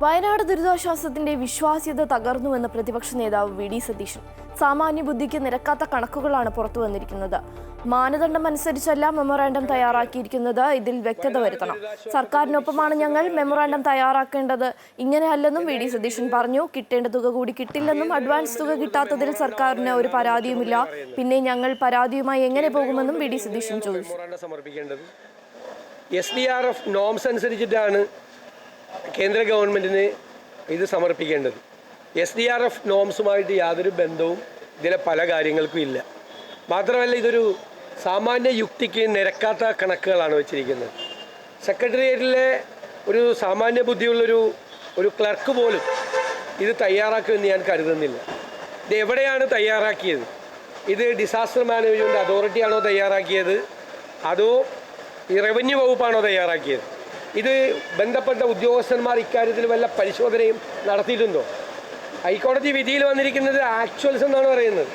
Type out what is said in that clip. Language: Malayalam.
വയനാട് ദുരിതാശ്വാസത്തിന്റെ വിശ്വാസ്യത തകർന്നുവെന്ന് പ്രതിപക്ഷ നേതാവ് വി ഡി സതീശൻ. സാമാന്യ ബുദ്ധിക്ക് നിരക്കാത്ത കണക്കുകളാണ് പുറത്തു വന്നിരിക്കുന്നത്. മാനദണ്ഡം അനുസരിച്ചല്ല മെമ്മോറാണ്ടം തയ്യാറാക്കിയിരിക്കുന്നത്. ഇതിൽ വ്യക്തത വരുത്തണം. സർക്കാരിനൊപ്പമാണ് ഞങ്ങൾ മെമ്മോറാണ്ടം തയ്യാറാക്കേണ്ടത്. ഇങ്ങനെയല്ലെന്നും വി ഡി സതീശൻ പറഞ്ഞു. കിട്ടേണ്ട തുക കൂടി കിട്ടില്ലെന്നും അഡ്വാൻസ് തുക കിട്ടാത്തതിൽ സർക്കാരിന് ഒരു പരാതിയുമില്ല. പിന്നെ ഞങ്ങൾ പരാതിയുമായി എങ്ങനെ പോകുമെന്നും വി ഡി സതീശൻ ചോദിച്ചു. S D R F norms അനുസരിച്ചിട്ടാണ് കേന്ദ്ര ഗവൺമെന്റിന് ഇത് സമർപ്പിക്കേണ്ടത്. എസ് ഡി ആർ എഫ് നോംസുമായിട്ട് യാതൊരു ബന്ധവും ഇതിലെ പല കാര്യങ്ങൾക്കും ഇല്ല. മാത്രമല്ല ഇതൊരു സാമാന്യ യുക്തിക്ക് നിരക്കാത്ത കണക്കുകളാണ് വെച്ചിരിക്കുന്നത്. സെക്രട്ടേറിയറ്റിലെ ഒരു സാമാന്യ ബുദ്ധിയുള്ളൊരു ഒരു ക്ലർക്ക് പോലും ഇത് തയ്യാറാക്കുമെന്ന് ഞാൻ കരുതുന്നില്ല. ഇത് എവിടെയാണ് തയ്യാറാക്കിയത്? ഇത് ഡിസാസ്റ്റർ മാനേജ്മെന്റ് അതോറിറ്റിയാണോ തയ്യാറാക്കിയത്? അതോ ഈ റവന്യൂ വകുപ്പാണോ തയ്യാറാക്കിയത്? ഇത് ബന്ധപ്പെട്ട ഉദ്യോഗസ്ഥന്മാർ ഇക്കാര്യത്തിൽ വല്ല പരിശോധനയും നടത്തിയിട്ടുണ്ടോ? ഹൈക്കോടതി വിധിയിൽ വന്നിരിക്കുന്നത് ആക്ച്വൽസ് എന്നാണ് പറയുന്നത്.